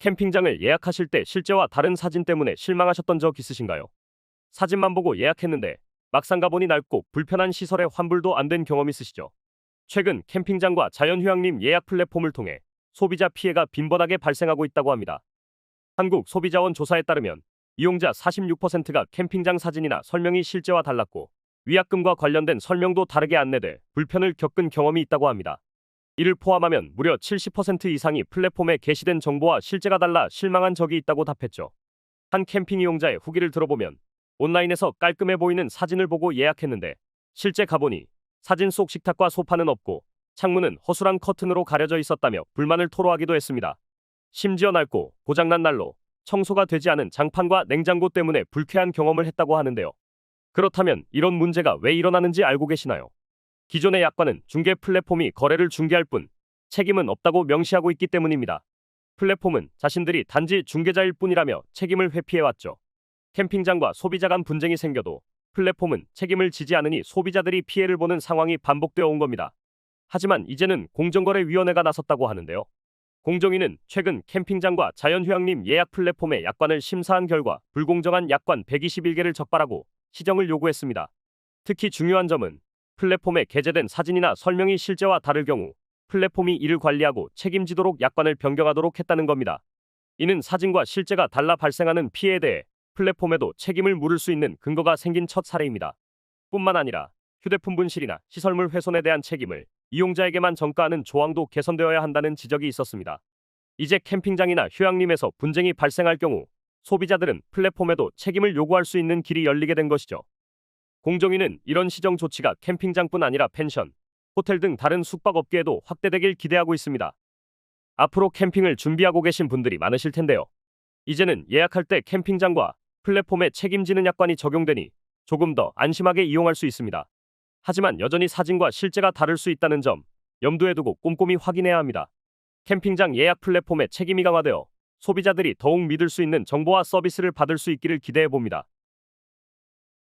캠핑장을 예약하실 때 실제와 다른 사진 때문에 실망하셨던 적 있으신가요? 사진만 보고 예약했는데 막상 가보니 낡고 불편한 시설에 환불도 안 된 경험 있으시죠? 최근 캠핑장과 자연휴양림 예약 플랫폼을 통해 소비자 피해가 빈번하게 발생하고 있다고 합니다. 한국 소비자원 조사에 따르면 이용자 46%가 캠핑장 사진이나 설명이 실제와 달랐고 위약금과 관련된 설명도 다르게 안내돼 불편을 겪은 경험이 있다고 합니다. 이를 포함하면 무려 70% 이상이 플랫폼에 게시된 정보와 실제가 달라 실망한 적이 있다고 답했죠. 한 캠핑 이용자의 후기를 들어보면 온라인에서 깔끔해 보이는 사진을 보고 예약했는데 실제 가보니 사진 속 식탁과 소파는 없고 창문은 허술한 커튼으로 가려져 있었다며 불만을 토로하기도 했습니다. 심지어 낡고 고장난 난로, 청소가 되지 않은 장판과 냉장고 때문에 불쾌한 경험을 했다고 하는데요. 그렇다면 이런 문제가 왜 일어나는지 알고 계시나요? 기존의 약관은 중개 플랫폼이 거래를 중개할 뿐 책임은 없다고 명시하고 있기 때문입니다. 플랫폼은 자신들이 단지 중개자일 뿐이라며 책임을 회피해왔죠. 캠핑장과 소비자 간 분쟁이 생겨도 플랫폼은 책임을 지지 않으니 소비자들이 피해를 보는 상황이 반복되어 온 겁니다. 하지만 이제는 공정거래위원회가 나섰다고 하는데요. 공정위는 최근 캠핑장과 자연휴양림 예약 플랫폼의 약관을 심사한 결과 불공정한 약관 121개를 적발하고 시정을 요구했습니다. 특히 중요한 점은 플랫폼에 게재된 사진이나 설명이 실제와 다를 경우 플랫폼이 이를 관리하고 책임지도록 약관을 변경하도록 했다는 겁니다. 이는 사진과 실제가 달라 발생하는 피해에 대해 플랫폼에도 책임을 물을 수 있는 근거가 생긴 첫 사례입니다. 뿐만 아니라 휴대폰 분실이나 시설물 훼손에 대한 책임을 이용자에게만 전가하는 조항도 개선되어야 한다는 지적이 있었습니다. 이제 캠핑장이나 휴양림에서 분쟁이 발생할 경우 소비자들은 플랫폼에도 책임을 요구할 수 있는 길이 열리게 된 것이죠. 공정위는 이런 시정 조치가 캠핑장뿐 아니라 펜션, 호텔 등 다른 숙박업계에도 확대되길 기대하고 있습니다. 앞으로 캠핑을 준비하고 계신 분들이 많으실 텐데요. 이제는 예약할 때 캠핑장과 플랫폼에 책임지는 약관이 적용되니 조금 더 안심하게 이용할 수 있습니다. 하지만 여전히 사진과 실제가 다를 수 있다는 점 염두에 두고 꼼꼼히 확인해야 합니다. 캠핑장 예약 플랫폼의 책임이 강화되어 소비자들이 더욱 믿을 수 있는 정보와 서비스를 받을 수 있기를 기대해 봅니다.